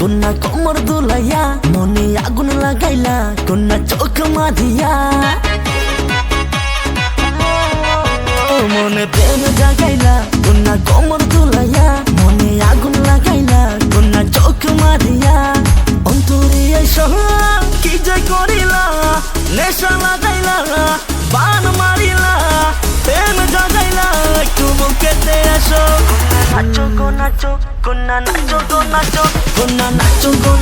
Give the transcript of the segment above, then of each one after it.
কন্যা কমর দুলাইয়া, মনে আগুন লাগাইলা, কন্যা চোখ মাধিয়া। মনে প্রেম জাগাইলা, কন্যা কমর দুলাইয়া, মনে আগুন লাগাইলা, কন্যা চোখ মাধিয়া। অন্তরে এসো, কি যে করিলা, নেশা লাগাইলা, বান মারিলা, প্রেম জাগাইলা, একটু বুকেতে এসো। নাচো গো নাচো কন্যা নাচো গো নাচো কন্যা নাচো গো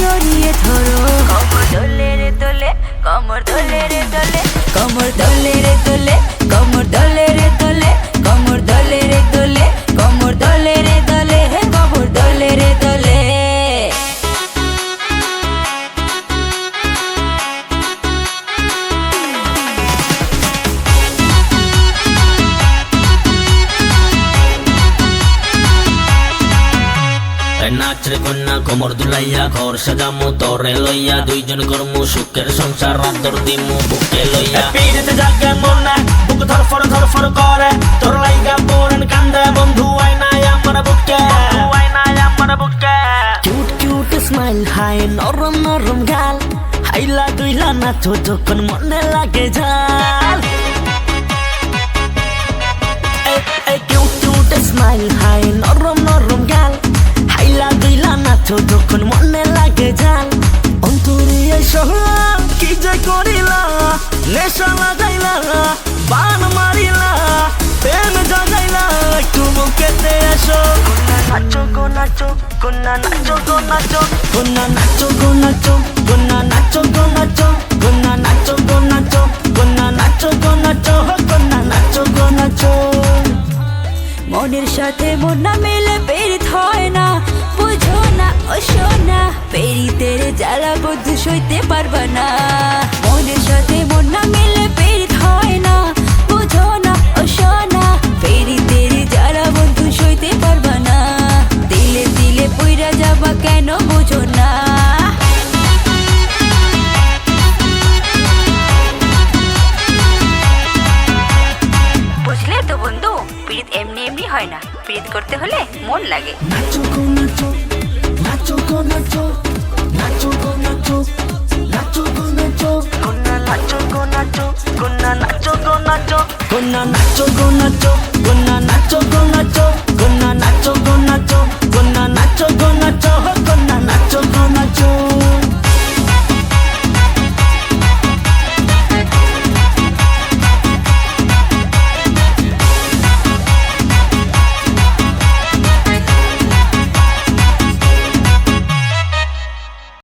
জড়িয়ে ধরো নাচরে কন্যা কোমর দুলাইয়া ঘর সাজামু তরে লইয়া দুইজন কর্মু সুখের সংসার রাতর দিমু বুকে লইয়া। পিড়িতে জাগে মনে বুক ধরফর ধরফর করে। তোর লাইগা পড়েন কান্দে বন্ধু আই নাই আমার বুকে। আই নাই আমার বুকে। কিউট কিউট স্মাইল হাই নরম নরম গাল। হাইলা দুইলা নাচো যখন মনে লাগে ঝাল। কি যে করিলা নেশা লাগাইলা বান মারিলা প্রেম জাগাইলা একটু এসো নাচো গো নাচো গো নাচো কন্যা নাচো গো নাচো কন্যা নাচো গো নাচো কন্যা নাচো গো নাচো কন্যা নাচো গো নাচো নাচো মনের সাথে মন না মেলে পেরিত হয় না বুঝো না ও সোনা পেরিতের জ্বালা বন্ধু সইতে পারবা না। মনের সাথে মন না মেলে পেরিত হয় না। বুঝো না ও সোনা পেরিতের জ্বালা বন্ধু সইতে পারবা না। দিলে দিলে পইরা যাবা কেন বুঝো না। বুঝলে তো বন্ধু, পীড়িত এমনি এমনি হয় না। পীড়িত করতে হলে মন লাগে। নাচো গো নাচো নাচো গো নাচো নাচো গো নাচো গো নাচো গো নাচো কন্যা নাচো গো নাচো কন্যা নাচো গো নাচো